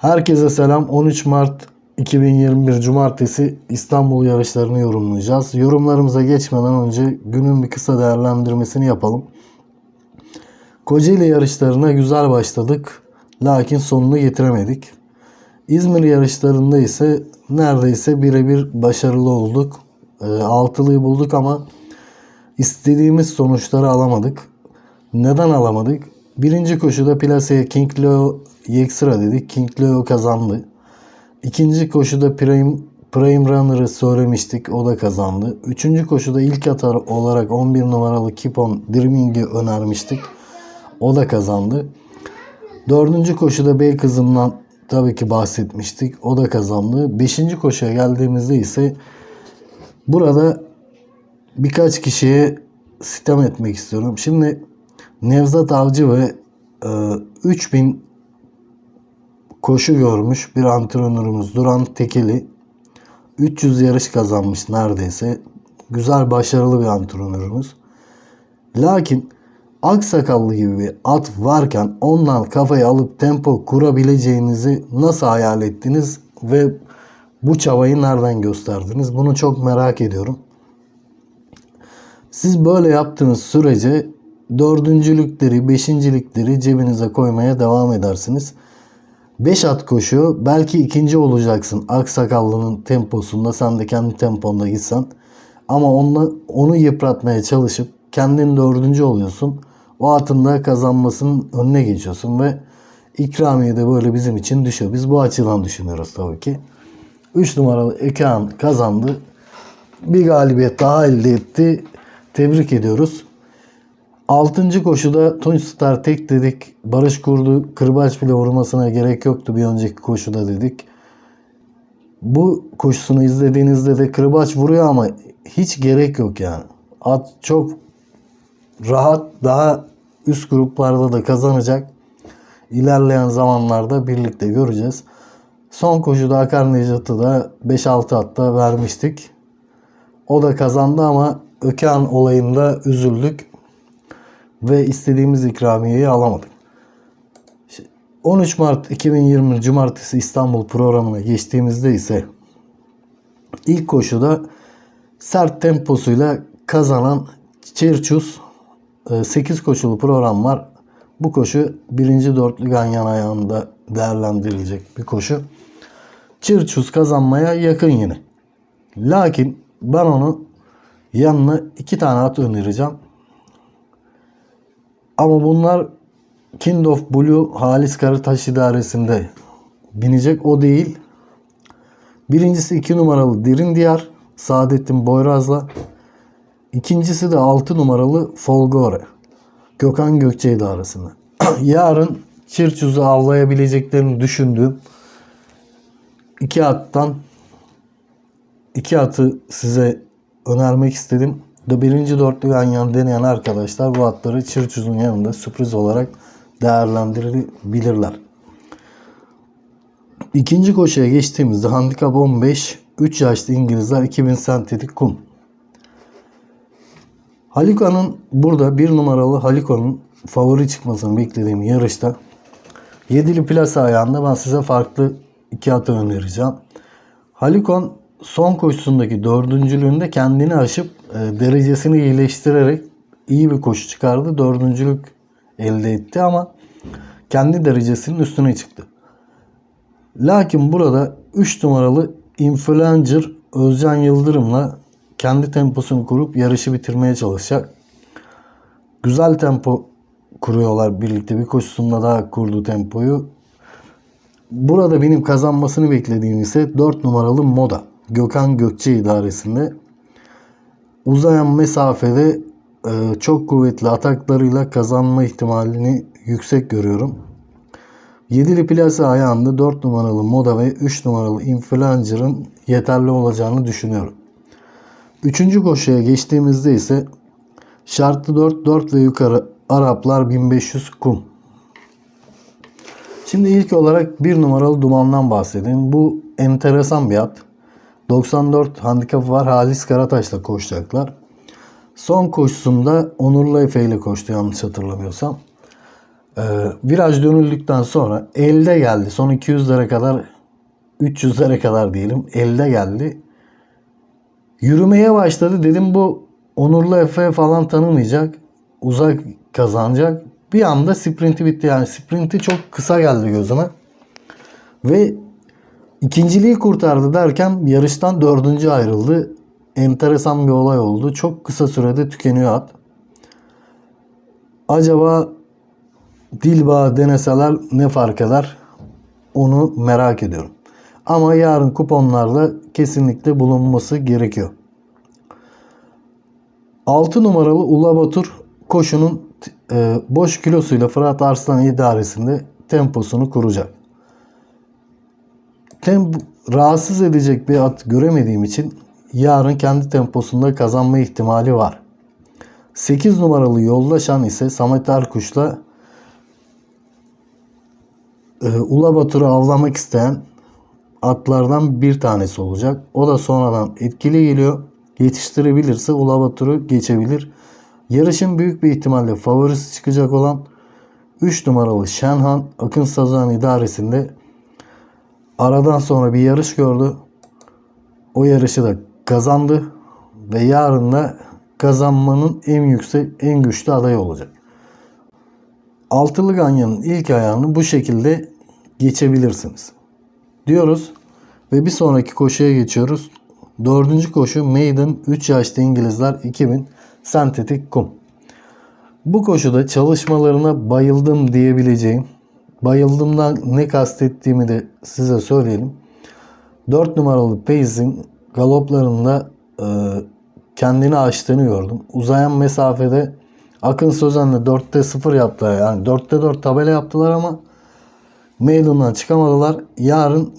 Herkese selam. 13 Mart 2021 Cumartesi İstanbul yarışlarını yorumlayacağız. Yorumlarımıza geçmeden önce günün bir kısa değerlendirmesini yapalım. Kocaeli yarışlarına güzel başladık. Lakin sonunu getiremedik. İzmir yarışlarında ise neredeyse birebir başarılı olduk. E, altılıyı bulduk ama istediğimiz sonuçları alamadık. Neden alamadık? Birinci koşuda plaseye King Leo Yexra dedik. King Leo kazandı. İkinci koşuda Prime, Prime Runner'ı söylemiştik. O da kazandı. Üçüncü koşuda ilk atar olarak 11 numaralı Kipon Dreaming'i önermiştik. O da kazandı. Dördüncü koşuda Bey kızımdan tabii ki bahsetmiştik. O da kazandı. Beşinci koşuya geldiğimizde ise burada birkaç kişiye sitem etmek istiyorum. Şimdi Nevzat Avcı ve e, 3000 koşu görmüş bir antrenörümüz Duran Tekeli 300 yarış kazanmış neredeyse. Güzel başarılı bir antrenörümüz. Lakin aksakallı gibi bir at varken ondan kafayı alıp tempo kurabileceğinizi nasıl hayal ettiniz ve bu çabayı nereden gösterdiniz? Bunu çok merak ediyorum. Siz böyle yaptığınız sürece dördüncülükleri, beşincilikleri cebinize koymaya devam edersiniz. 5 at koşuyor. Belki ikinci olacaksın. Aksakallının temposunda sen de kendi temponda gitsen. Ama onunla, onu yıpratmaya çalışıp kendin dördüncü oluyorsun. O atın da kazanmasının önüne geçiyorsun ve ikramiye de böyle bizim için düşüyor. Biz bu açıdan düşünüyoruz tabii ki. 3 numaralı Ekan kazandı. Bir galibiyet daha elde etti. Tebrik ediyoruz. 6. koşuda Tunç Star tek dedik. Barış kurdu. Kırbaç bile vurmasına gerek yoktu bir önceki koşuda dedik. Bu koşusunu izlediğinizde de kırbaç vuruyor ama hiç gerek yok yani. At çok rahat daha üst gruplarda da kazanacak. İlerleyen zamanlarda birlikte göreceğiz. Son koşuda Akar Necat'ı da 5-6 hatta vermiştik. O da kazandı ama Ökan olayında üzüldük ve istediğimiz ikramiyeyi alamadık. 13 Mart 2020 Cumartesi İstanbul programına geçtiğimizde ise ilk koşuda sert temposuyla kazanan Çirçus 8 koşulu program var. Bu koşu birinci dörtlü ganyan ayağında değerlendirilecek bir koşu. Çirçus kazanmaya yakın yine. Lakin ben onu yanına iki tane at önereceğim. Ama bunlar Kind of Blue Halis Karataş idaresinde binecek o değil. Birincisi 2 numaralı Derin Diyar Saadettin Boyraz'la. İkincisi de 6 numaralı Folgore Gökhan Gökçe idaresinde. Yarın Çirçuz'u avlayabileceklerini düşündüğüm iki attan iki atı size önermek istedim. Da birinci dörtlü yan yan deneyen arkadaşlar bu atları Çirçuz'un yanında sürpriz olarak değerlendirebilirler. İkinci koşuya geçtiğimizde handikap 15 3 yaşlı İngilizler 2000 sentetik kum. Haliko'nun burada bir numaralı Haliko'nun favori çıkmasını beklediğim yarışta yedili plasa ayağında ben size farklı iki atı önereceğim. Halikon son koşusundaki dördüncülüğünde kendini aşıp derecesini iyileştirerek iyi bir koşu çıkardı. Dördüncülük elde etti ama kendi derecesinin üstüne çıktı. Lakin burada 3 numaralı Influencer Özcan Yıldırım'la kendi temposunu kurup yarışı bitirmeye çalışacak. Güzel tempo kuruyorlar birlikte. Bir koşusunda daha kurdu tempoyu. Burada benim kazanmasını beklediğim ise 4 numaralı Moda. Gökhan Gökçe idaresinde. Uzayan mesafede e, çok kuvvetli ataklarıyla kazanma ihtimalini yüksek görüyorum. Yedili plase ayağında 4 numaralı Moda ve 3 numaralı Influencer'ın yeterli olacağını düşünüyorum. Üçüncü koşuya geçtiğimizde ise şartlı 4, 4 ve yukarı Araplar 1500 kum. Şimdi ilk olarak bir numaralı dumandan bahsedeyim. Bu enteresan bir at. 94 handikapı var. Halis Karataş'la koşacaklar. Son koşusunda Onurlu Efe ile koştu yanlış hatırlamıyorsam. Ee, viraj dönüldükten sonra elde geldi. Son 200'lere kadar 300'lere kadar diyelim elde geldi. Yürümeye başladı. Dedim bu Onurlu Efe falan tanımayacak. Uzak kazanacak. Bir anda sprinti bitti. Yani sprinti çok kısa geldi gözüme. Ve ikinciliği kurtardı derken yarıştan dördüncü ayrıldı. Enteresan bir olay oldu. Çok kısa sürede tükeniyor at. Acaba Dilba deneseler ne fark eder? Onu merak ediyorum. Ama yarın kuponlarda kesinlikle bulunması gerekiyor. 6 numaralı Ula Batur koşunun e, boş kilosuyla Fırat Arslan idaresinde temposunu kuracak. Temp rahatsız edecek bir at göremediğim için yarın kendi temposunda kazanma ihtimali var. 8 numaralı Yoldaşan ise Samet Erkuş'la e, Ula Batur'u avlamak isteyen atlardan bir tanesi olacak. O da sonradan etkili geliyor. Yetiştirebilirse Ula Batur'u geçebilir. Yarışın büyük bir ihtimalle favorisi çıkacak olan 3 numaralı Şenhan Akın Sazan idaresinde aradan sonra bir yarış gördü. O yarışı da kazandı ve yarın da kazanmanın en yüksek, en güçlü adayı olacak. Altılı Ganyan'ın ilk ayağını bu şekilde geçebilirsiniz. Diyoruz ve bir sonraki koşuya geçiyoruz. Dördüncü koşu Maiden 3 yaşlı İngilizler 2000 sentetik kum. Bu koşuda çalışmalarına bayıldım diyebileceğim. Bayıldımdan ne kastettiğimi de size söyleyelim. 4 numaralı Pace'in galoplarında e, kendini aştığını gördüm. Uzayan mesafede Akın Sözen'le 4'te 0 yaptılar. Yani 4'te 4 tabela yaptılar ama Maiden'dan çıkamadılar. Yarın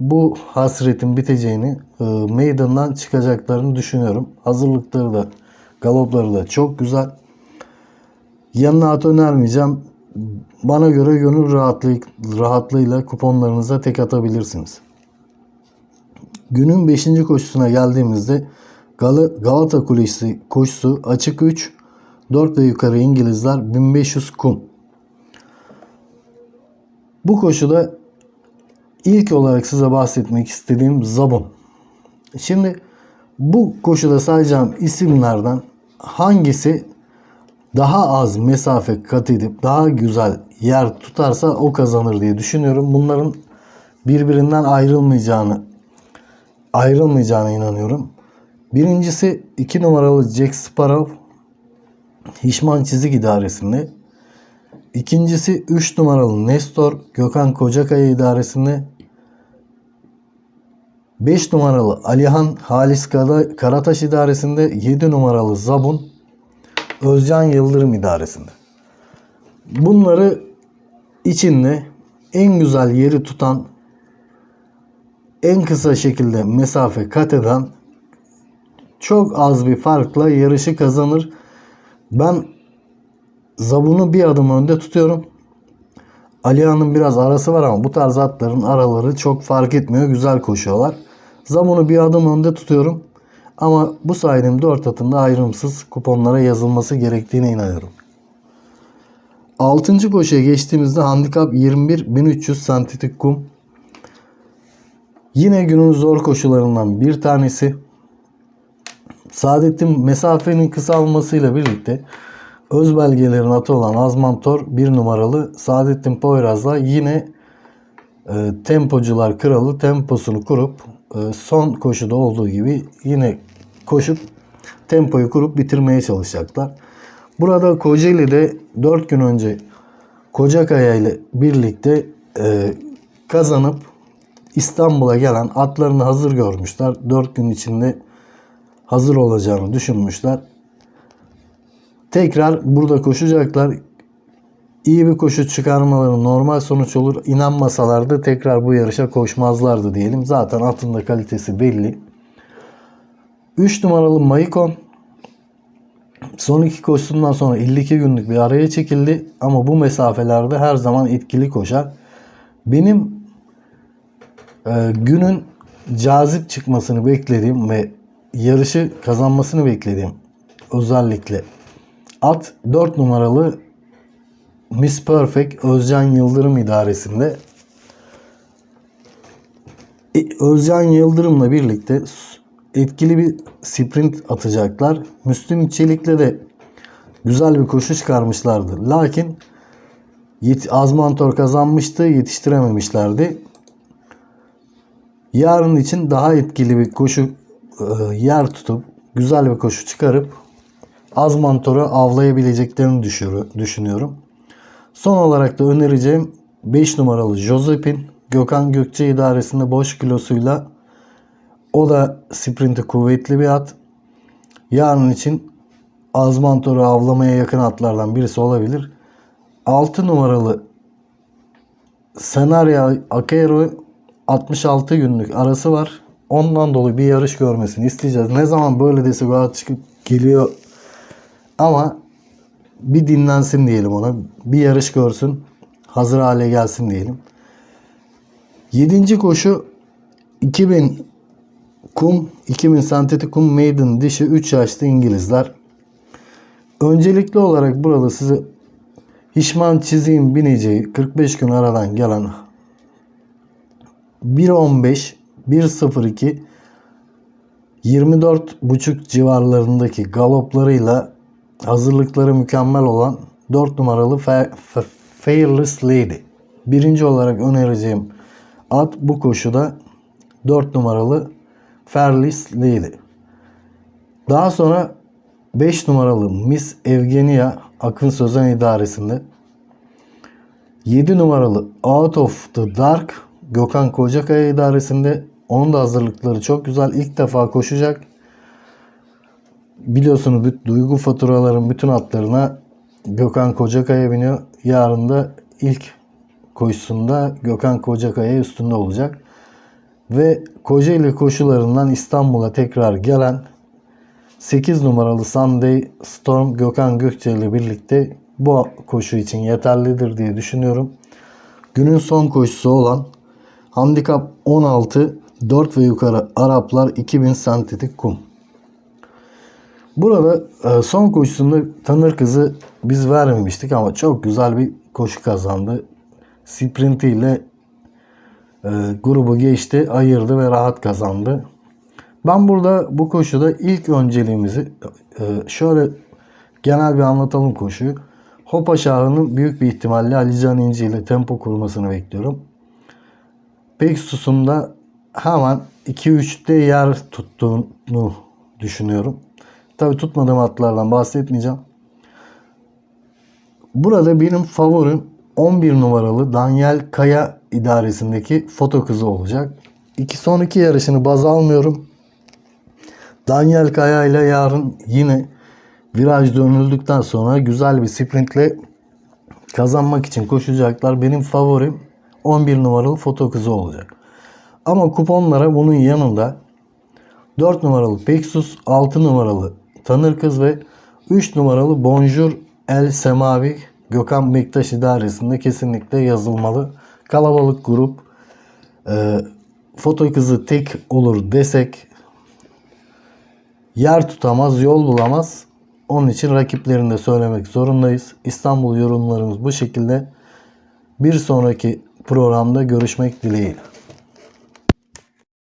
bu hasretin biteceğini, e, Maiden'dan çıkacaklarını düşünüyorum. Hazırlıkları da, galopları da çok güzel. Yanına at önermeyeceğim. Bana göre gönül rahatlığı, rahatlığıyla kuponlarınıza tek atabilirsiniz. Günün 5. koşusuna geldiğimizde Gal- Galata Kulesi koşusu açık 3 4 ve yukarı İngilizler 1500 kum. Bu koşuda ilk olarak size bahsetmek istediğim Zabun. Şimdi bu koşuda sayacağım isimlerden hangisi daha az mesafe kat edip daha güzel yer tutarsa o kazanır diye düşünüyorum. Bunların birbirinden ayrılmayacağını ayrılmayacağına inanıyorum. Birincisi 2 numaralı Jack Sparrow Hişman Çizik İdaresi'nde. İkincisi 3 numaralı Nestor Gökhan Kocakaya idaresinde. 5 numaralı Alihan Halis Karataş idaresinde. 7 numaralı Zabun Özcan Yıldırım idaresinde. Bunları içinde en güzel yeri tutan en kısa şekilde mesafe kat eden çok az bir farkla yarışı kazanır. Ben Zabun'u bir adım önde tutuyorum. Alihan'ın biraz arası var ama bu tarz atların araları çok fark etmiyor. Güzel koşuyorlar. Zabun'u bir adım önde tutuyorum. Ama bu saydığım 4 atın da ayrımsız kuponlara yazılması gerektiğine inanıyorum. 6. koşuya geçtiğimizde handikap 21 1300 sentetik kum. Yine günün zor koşularından bir tanesi. Saadettin mesafenin kısalmasıyla birlikte öz belgelerin atı olan Azmantor bir numaralı Saadettin Poyraz'la yine e, tempocular kralı temposunu kurup son koşuda olduğu gibi yine koşup tempoyu kurup bitirmeye çalışacaklar. Burada Kocaeli'de 4 gün önce Kocakaya ile birlikte e, kazanıp İstanbul'a gelen atlarını hazır görmüşler. 4 gün içinde hazır olacağını düşünmüşler. Tekrar burada koşacaklar. İyi bir koşu çıkarmaları normal sonuç olur. İnanmasalar da tekrar bu yarışa koşmazlardı diyelim. Zaten atın da kalitesi belli. 3 numaralı Maikon son iki koşusundan sonra 52 günlük bir araya çekildi. Ama bu mesafelerde her zaman etkili koşar. Benim e, günün cazip çıkmasını beklediğim ve yarışı kazanmasını beklediğim özellikle at 4 numaralı Miss Perfect Özcan Yıldırım idaresinde E, Özcan Yıldırım'la birlikte etkili bir sprint atacaklar. Müslüm Çelik'le de güzel bir koşu çıkarmışlardı. Lakin Yet Azmantor kazanmıştı, yetiştirememişlerdi. Yarın için daha etkili bir koşu e, yer tutup güzel bir koşu çıkarıp Azmantor'u avlayabileceklerini düşünüyorum. Son olarak da önereceğim 5 numaralı Josepin Gökhan Gökçe idaresinde boş kilosuyla o da sprinti kuvvetli bir at. Yarın için Azmantor'u avlamaya yakın atlardan birisi olabilir. 6 numaralı Senaryo Akero 66 günlük arası var. Ondan dolayı bir yarış görmesini isteyeceğiz. Ne zaman böyle at çıkıp geliyor ama bir dinlensin diyelim ona. Bir yarış görsün. Hazır hale gelsin diyelim. 7. koşu 2000 kum 2000 sentetik kum maiden dişi 3 yaşlı İngilizler. Öncelikli olarak burada size Hişman Çizik'in bineceği 45 gün aradan gelen 1.15 1.02 24.5 civarlarındaki galoplarıyla hazırlıkları mükemmel olan 4 numaralı Fa- Fa- Fearless Lady. Birinci olarak önereceğim at bu koşuda 4 numaralı Fearless Lady. Daha sonra 5 numaralı Miss Evgenia Akın Sözen idaresinde 7 numaralı Out of the Dark Gökhan Kocakaya idaresinde onun da hazırlıkları çok güzel. İlk defa koşacak. Biliyorsunuz bu duygu faturaların bütün atlarına Gökhan Kocakaya biniyor. Yarın da ilk koşusunda Gökhan Kocakaya üstünde olacak. Ve Kocaeli koşularından İstanbul'a tekrar gelen 8 numaralı Sunday Storm Gökhan Gökçe ile birlikte bu koşu için yeterlidir diye düşünüyorum. Günün son koşusu olan Handikap 16 4 ve yukarı Araplar 2000 sentetik kum. Burada e, son koşusunda Tanır kızı biz vermemiştik ama çok güzel bir koşu kazandı. Sprintiyle e, grubu geçti, ayırdı ve rahat kazandı. Ben burada bu koşuda ilk önceliğimizi e, şöyle genel bir anlatalım koşuyu. Hopa Şahı'nın büyük bir ihtimalle Ali Can İnci ile tempo kurmasını bekliyorum. Pegasus'un da hemen 2-3'te yer tuttuğunu düşünüyorum. Tabi tutmadığım atlardan bahsetmeyeceğim. Burada benim favorim 11 numaralı Daniel Kaya idaresindeki foto kızı olacak. İki, son iki yarışını baz almıyorum. Daniel Kaya ile yarın yine viraj dönüldükten sonra güzel bir sprintle kazanmak için koşacaklar. Benim favorim 11 numaralı foto kızı olacak. Ama kuponlara bunun yanında 4 numaralı Pexus, 6 numaralı Tanır Kız ve 3 numaralı Bonjour El Semavi Gökhan Bektaş idaresinde kesinlikle yazılmalı. Kalabalık grup e, foto kızı tek olur desek yer tutamaz, yol bulamaz. Onun için rakiplerini de söylemek zorundayız. İstanbul yorumlarımız bu şekilde. Bir sonraki programda görüşmek dileğiyle.